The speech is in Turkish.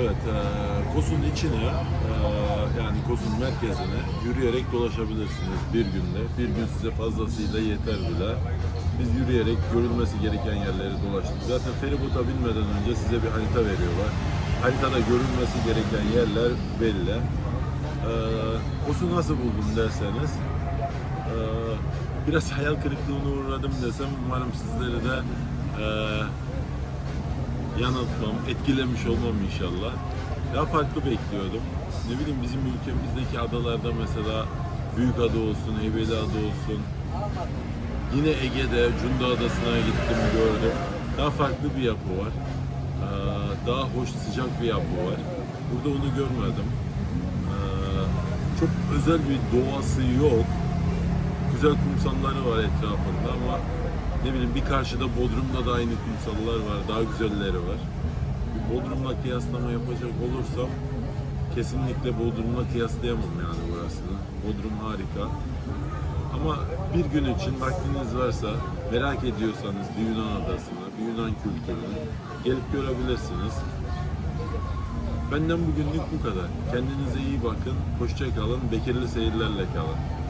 Evet, e, Kos'un içine, e, yani Kos'un merkezine yürüyerek dolaşabilirsiniz bir günde. Bir gün size fazlasıyla yeter bile. Biz yürüyerek görülmesi gereken yerleri dolaştık. Zaten feribota binmeden önce size bir harita veriyorlar. Haritada görülmesi gereken yerler belli. E, Kos'u nasıl buldum derseniz, e, biraz hayal kırıklığına uğradım desem umarım sizleri de e, yanıltmam, etkilemiş olmam inşallah. Daha farklı bekliyordum. Ne bileyim bizim ülkemizdeki adalarda mesela Büyük Ada olsun, Heybeli Ada olsun. Yine Ege'de Cunda Adası'na gittim gördüm. Daha farklı bir yapı var. Ee, Daha hoş, sıcak bir yapı var. Burada onu görmedim. Ee, Çok özel bir doğası yok. Güzel kumsalları var etrafında ama ne bileyim bir karşıda Bodrum'da da aynı kumsallar var, daha güzelleri var. Bodrum'la kıyaslama yapacak olursam kesinlikle Bodrum'la kıyaslayamam yani burasını. Bodrum harika. Ama bir gün için vaktiniz varsa, merak ediyorsanız bir Yunan adasını, bir Yunan kültürünü gelip görebilirsiniz. Benden bugünlük bu kadar. Kendinize iyi bakın, hoşça kalın, bekirli seyirlerle kalın.